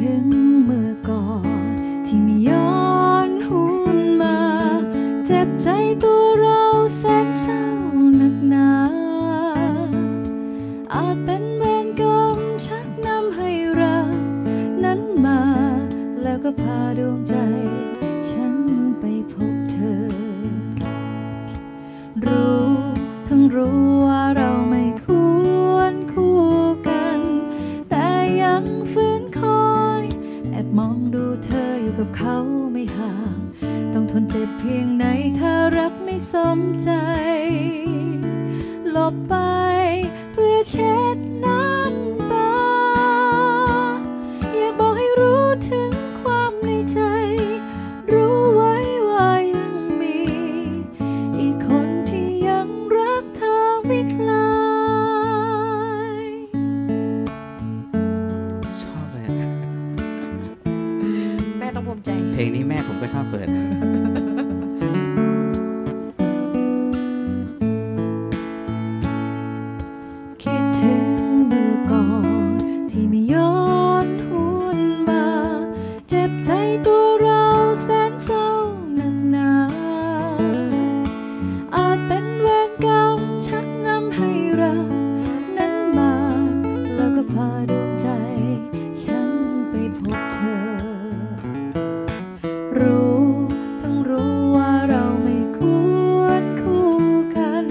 ถึงเมื่อก่อน ที่ไม่ย้อนหุนมา เจ็บใจตัวเราแสนเศร้าหนักหนา อาจเป็นเวรกรรมชักนำให้เรานั้นมา แล้วก็พาดวงใจ ฉันไปพบเธอ รู้ทั้งรู้ ทนเจ็บเพียงไหนถ้ารักไม่สมใจ หลบไปเพื่อเช็ดน้ำตา อยากบอกให้รู้ถึงความในใจ รู้ไว้ว่ายังมี อีกคนที่ยังรักเธอไม่คลาย ชอบเลยอะ แม่ต้องภูมิใจ เพลงนี้แม่ผมก็ชอบเปิด ตัวเราแสนเศร้าหนักหนาอาจเป็นเวรกรรมชักนำให้เรานั้นมา แล้วก็พาดวงใจ ฉันไปพบเธอ รู้ทั้งรู้ว่าเราไม่ควรคู่กัน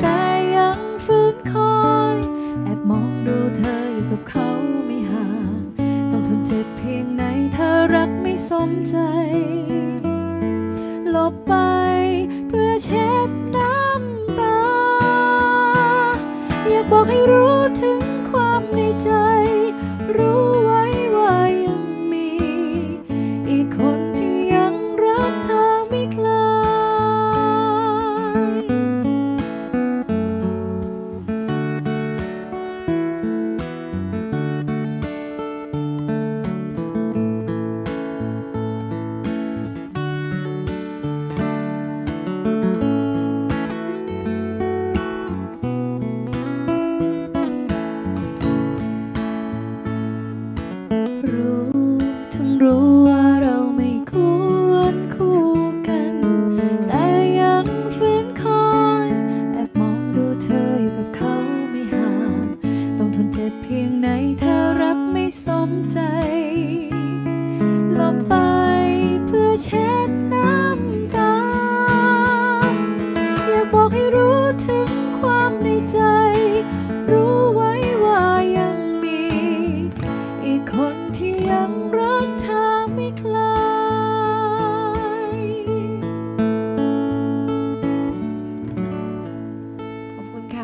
แต่ยังฝืนคอย แอบมองดูเธออยู่กับเขา มใจ หลบไปเพื่อเช็ดน้ำตา อยากบอกให้รู้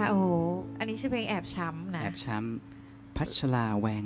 โอ้โห อันนี้ชื่อเพลงแอบช้ำนะ แอบช้ำพัชราแวง